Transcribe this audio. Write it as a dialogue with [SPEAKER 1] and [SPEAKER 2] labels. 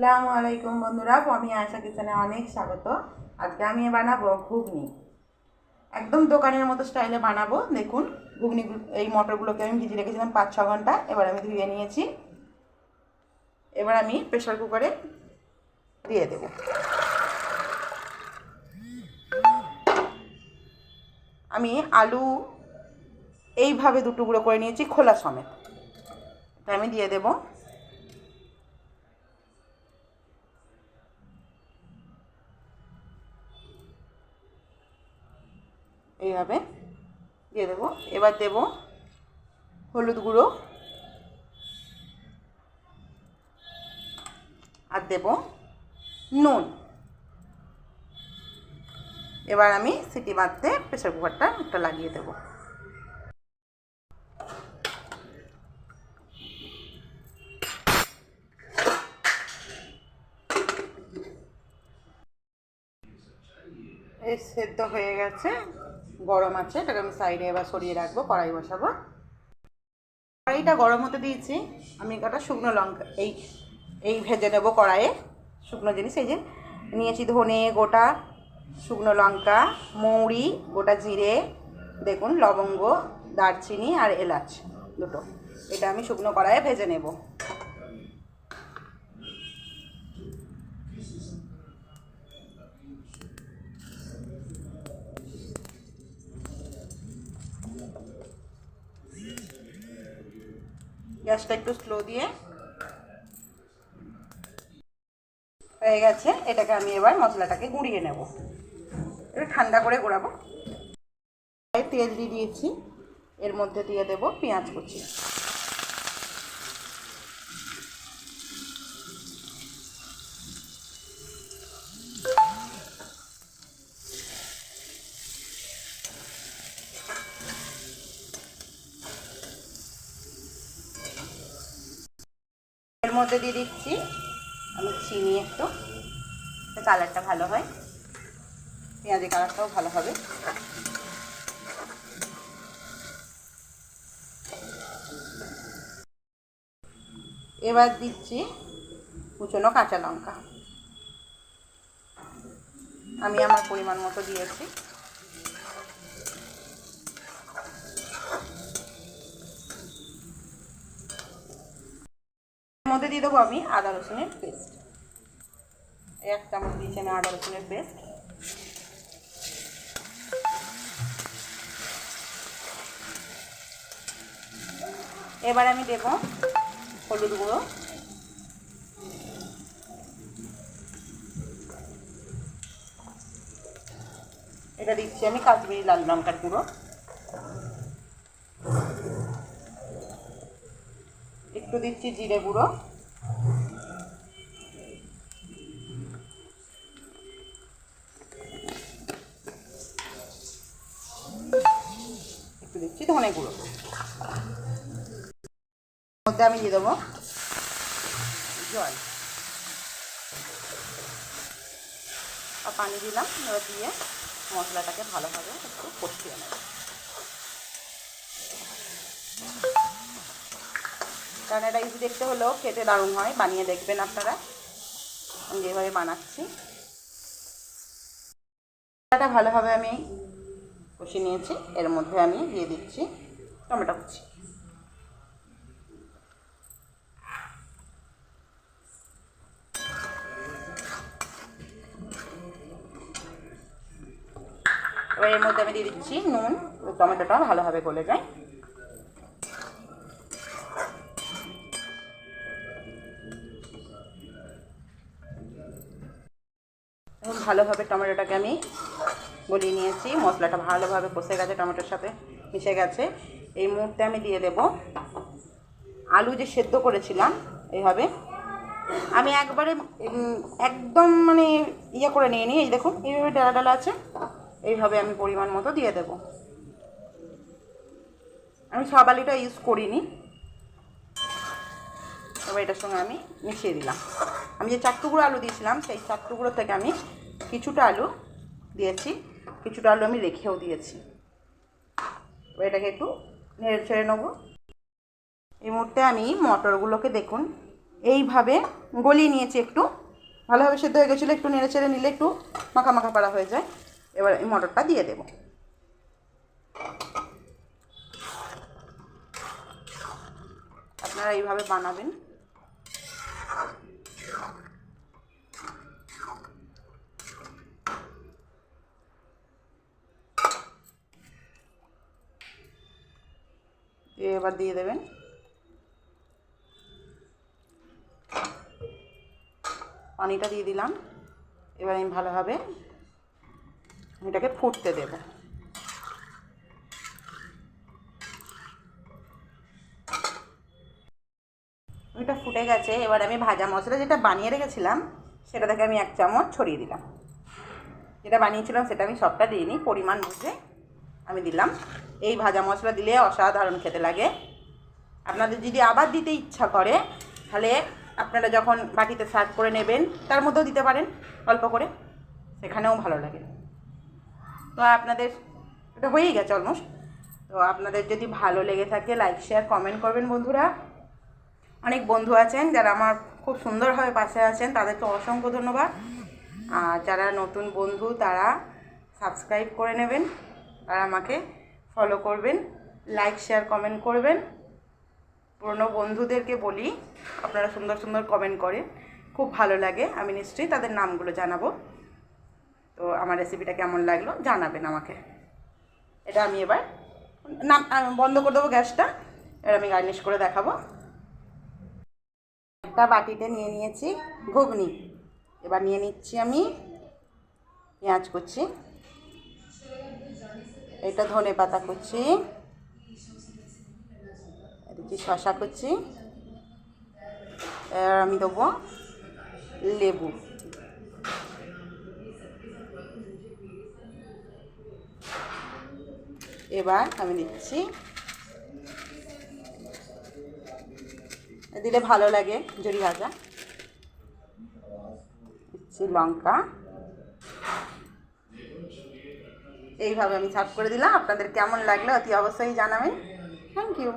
[SPEAKER 1] আসসালামু আলাইকুম বন্ধুরা, আমি আয়সা কিচেনে অনেক স্বাগত। আজকে আমি বানাবো ঘুগনি। একদম দোকানের মতো স্টাইলে বানাবো। দেখুন ঘুগনি এই মটরগুলোকে আমি ভিজিয়ে রেখেছিলাম পাঁচ ছ ঘণ্টা। এবার আমি ধুয়ে নিয়েছি। এবার আমি প্রেশার কুকারে দিয়ে দেব। আমি আলু এইভাবে দুটো গুঁড়ো করে নিয়েছি, খোলা সমেত। আমি দিয়ে দেবো। এইভাবে দিয়ে দেবো। এবার দেব হলুদ গুঁড়ো। আর দেব নুন। এবার আমি সিটি মারতে প্রেসার কুকারটা একটা লাগিয়ে দেবো। এই সেদ্ধ হয়ে গেছে। গরম আছে, এটাকে আমি সাইডে এবার সরিয়ে রাখব, কড়াই বসাবো। কড়াইটা গরম হতে দিয়েছি, আমি কটা শুকনো লঙ্কা, এই এই ভেজে নেব কড়াইয়ে, শুকনো জিনিস, এই যে নিয়েছি ধনে গোটা, শুকনো লঙ্কা, মৌরি, গোটা জিরে, দেখুন লবঙ্গ, দারচিনি আর এলাচ, দুটো। এটা আমি শুকনো কড়াইয়ে ভেজে নেব। গ্যাসটা একটু স্লো দিয়ে। হয়ে গেছে, এটাকে আমি এবার মশলাটাকে গুঁড়িয়ে নেব। একটু ঠান্ডা করে গুঁড়াবো। তেল দিয়ে দিয়েছি, এর মধ্যে দিয়ে দেব পেঁয়াজ কুচি। মধ্যে দিয়ে দিচ্ছি। আমি চিনি একটু। কালারটা ভালো হয়। পেঁয়াজের কালারটাও ভালো হবে। এবার দিচ্ছি কুচনো কাঁচা লঙ্কা। আমি আমার পরিমাণ মতো দিয়েছি। দিয়ে দেবো আমি আদা রসুনের পেস্ট। এক চামচ দিয়েছি আমি আদা রসুনের পেস্ট। এবার আমি দেব হলুদ গুঁড়ো। এটা দিচ্ছি আমি কাশ্মীরি লাল লঙ্কার গুঁড়ো। একটু দিচ্ছি জিরে গুঁড়ো একটু দিচ্ছি ধনে গুঁড়ো মধ্যে আমি দিয়ে দেবো। জল। পানি দিলাম, এবার দিয়ে মশলাটাকে ভালোভাবে একটু কষিয়ে নেব। কারণ এটা ইজি দেখতে হলেও খেতে দারুণ হয়, বানিয়ে দেখবেন আপনারা। আমি যেভাবে বানাচ্ছি। মশলাটা ভালোভাবে আমি কষিয়ে নিয়েছি, এর মধ্যে আমি দিয়ে দিচ্ছি টমেটো কুচি। এর মধ্যে আমি দিয়ে দিচ্ছি নুন টমেটোটা ভালোভাবে গলে যায়। এখন ভালোভাবে টমেটোটাকে আমি গলিয়ে নিয়েছি। মশলাটা ভালোভাবে কষে গেছে, টমেটোর সাথে মিশে গেছে। এই মুহূর্তে আমি দিয়ে দেব আলু যে সেদ্ধ করেছিলাম এইভাবে আমি একবারে একদম মানে ইয়ে করে নিয়ে নিই এই দেখুন, এইভাবে ডালা ডালা আছে। এইভাবে আমি পরিমাণ মতো দিয়ে দেব। আমি সব আলুটা ইউজ করিনি। তবে এটার সঙ্গে আমি মিশিয়ে দিলাম। আমি যে চার টুকরো আলু দিয়েছিলাম, সেই চার টুকরো থেকে আমি কিছুটা আলু দিয়েছি। কিছুটা আলু আমি রেখেও দিয়েছি। এটাকে একটু নেড়ে ছেড়ে নেব। এই মুহূর্তে আমি মটরগুলোকে দেখুন, এইভাবে গলিয়ে নিয়েছি একটু। ভালোভাবে সেদ্ধ হয়ে গেছিল, একটু নেড়ে চেড়ে নিলে একটু মাখা মাখা পাড়া হয়ে যায়। এবার এই মটরটা দিয়ে দেবো। আপনারা এইভাবে বানাবেন। এবার দিয়ে দেবেন। পানিটা দিয়ে দিলাম। এবার আমি ভালোভাবে এটাকে ফুটতে দেবো। ওইটা ফুটে গেছে, এবার আমি ভাজা মশলা যেটা বানিয়ে রেখেছিলাম সেটা থেকে আমি এক চামচ ছড়িয়ে দিলাম। যেটা বানিয়েছিলাম সেটা আমি সবটা দিইনি, পরিমাণ বুঝে আমি দিলাম। এই ভাজা মশলা দিলে অসাধারণ খেতে লাগে। আপনাদের যদি আবার দিতে ইচ্ছা করে, তাহলে আপনারা যখন বাটিতে সার্ভ করে নেবেন, তার মধ্যেও দিতে পারেন, অল্প করে। সেখানেও ভালো লাগে। তো আপনাদের, এটা হয়েই গেছে অলমোস্ট তো আপনাদের যদি ভালো লেগে থাকে লাইক শেয়ার কমেন্ট করবেন বন্ধুরা। অনেক বন্ধু আছেন যারা আমার খুব সুন্দরভাবে পাশে আছেন, তাদেরকে অসংখ্য ধন্যবাদ। আর যারা নতুন বন্ধু, তারা সাবস্ক্রাইব করে নেবেন আর আমাকে ফলো করবেন লাইক শেয়ার কমেন্ট করবেন। পুরনো বন্ধুদেরকে বলি, আপনারা সুন্দর সুন্দর কমেন্ট করেন। খুব ভালো লাগে, আমি নিশ্চয়ই তাদের নামগুলো জানাব। তো আমার রেসিপিটা কেমন লাগল জানাবেন আমাকে। এটা আমি এবার নাম বন্ধ করে দেবো গ্যাসটা। এবার আমি গার্নিশ করে দেখাবো। একটা বাটিতে নিয়ে নিয়েছি ঘুগনি। এবার নিয়ে নিচ্ছি আমি পেঁয়াজ কুচি। এটা ধনে পাতা কুচি। এদিকে শশা এবার আমি দেবো লেবু। এবার আমি দিচ্ছি দিলে ভালো লাগে জড়ি ভাজা। দিচ্ছি লঙ্কা। এইভাবে আমি সার্ভ করে দিলাম। আপনাদের কেমন লাগল অতি অবশ্যই জানাবেন। Thank you